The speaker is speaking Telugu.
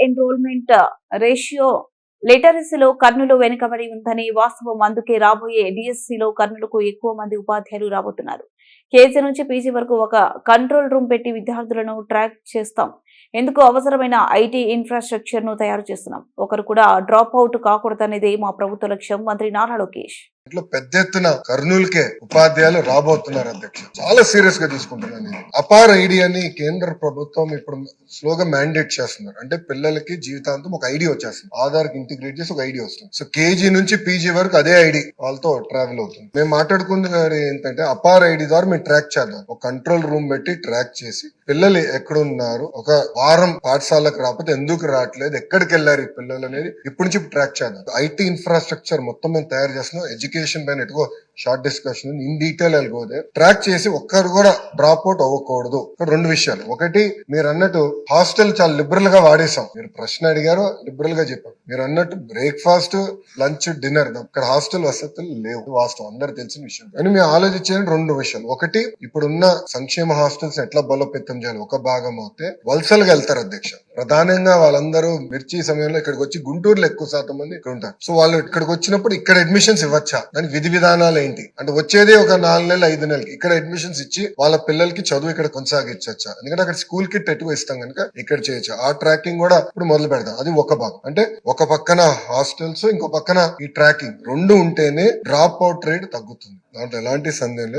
ఎన్రోల్మెంట్ రేషియో లిటరసీలో కర్నూలు వెనుకబడి ఉందని వాస్తవం. అందుకే రాబోయే డిఎస్సిలో కర్నూలుకు ఎక్కువ మంది ఉపాధ్యాయులు రాబోతున్నారు. కేజీ నుంచి పీజీ వరకు ఒక కంట్రోల్ రూమ్ పెట్టి విద్యార్థులను ట్రాక్ చేస్తాం. ఎందుకు అవసరమైన ఐటీ ఇన్ఫ్రాస్ట్రక్చర్ను తయారు చేస్తున్నాం? ఒకరు కూడా డ్రాప్ అవుట్ కాకూడదనేదే మా ప్రభుత్వ లక్ష్యం. మంత్రి నారా లోకేష్. ఇట్లా పెద్ద ఎత్తున కర్నూలుకే ఉపాధ్యాయులు రాబోతున్నారు అధ్యక్ష. చాలా సీరియస్గా తీసుకుంటున్నాను అపార్ ఐడి అని కేంద్ర ప్రభుత్వం ఇప్పుడు స్లోగా మ్యాండేట్ చేస్తున్నారు. అంటే పిల్లలకి జీవితాంతం ఒక ఐడి వచ్చేస్తుంది. ఆధార్కి ఇంటిగ్రేట్ చేసి ఒక ఐడి వస్తుంది. సో కేజీ నుంచి పీజీ వరకు అదే ఐడి వాళ్ళతో ట్రావెల్ అవుతుంది. మేము మాట్లాడుకున్నది ఏంటంటే అపార్ ఐడి ద్వారా మీరు ట్రాక్ చేద్దాం. ఒక కంట్రోల్ రూమ్ పెట్టి ట్రాక్ చేసి పిల్లలు ఎక్కడున్నారు? ఒక వారం పాఠశాలకు రాకపోతే ఎందుకు రావట్లేదు? ఎక్కడికి వెళ్ళారు ఈ పిల్లలు అనేది ఇప్పటి నుంచి ట్రాక్ చేద్దాం. ఐటీ ఇన్ఫ్రాస్ట్రక్చర్ మొత్తం మేము తయారు చేస్తున్నాం. ఎడ్యుకేషన్ పైన ఎటుకో షార్ట్ డిస్కషన్ ఇన్ డీటెయిల్ వెళ్ళిపోతే ట్రాక్ చేసి ఒక్కరు కూడా డ్రాప్ అవుట్ అవ్వకూడదు. ఇక్కడ రెండు విషయాలు. ఒకటి మీరు అన్నట్టు హాస్టల్ చాలా లిబరల్గా వాడేసాం మీరు ప్రశ్న అడిగారు లిబరల్గా చెప్పారు మీరు అన్నట్టు బ్రేక్ఫాస్ట్ లంచ్ డిన్నర్ ఇక్కడ హాస్టల్ వసతులు లేవు. వాస్తవం. అందరు తెలిసిన విషయం. కానీ మేము ఆలోచించిన రెండు విషయాలు. ఒకటి ఇప్పుడున్న సంక్షేమ హాస్టల్స్ ఎట్లా బలోపేతం చేయాలి ఒక భాగం అవుతే వలసలుగా వెళ్తారు అధ్యక్ష. ప్రధానంగా వాళ్ళందరూ మిర్చి సమయంలో ఇక్కడికి వచ్చి గుంటూరులో ఎక్కువ శాతం మంది ఇక్కడ ఉంటారు. సో వాళ్ళు ఇక్కడికి వచ్చినప్పుడు ఇక్కడ అడ్మిషన్స్ ఇవ్వచ్చా? దాని విధి విధానాలు ఏంటి? అంటే వచ్చేదే ఒక నాలుగు నెలలు ఐదు నెలలకి ఇక్కడ అడ్మిషన్స్ ఇచ్చి వాళ్ళ పిల్లలకి చదువు ఇక్కడ కొనసాగించచ్చా? ఎందుకంటే అక్కడ స్కూల్ కిట్ ఎక్కువ ఇస్తాం కనుక ఇక్కడ చేయొచ్చు. ఆ ట్రాకింగ్ కూడా ఇప్పుడు మొదలు పెడదాం. అది ఒక భాగం. అంటే ఒక పక్కన హాస్టల్స్ ఇంకో పక్కన ఈ ట్రాకింగ్ రెండు ఉంటేనే డ్రాప్ అవుట్ రేట్ తగ్గుతుంది. దాంట్లో ఎలాంటి సందేహం లేదు.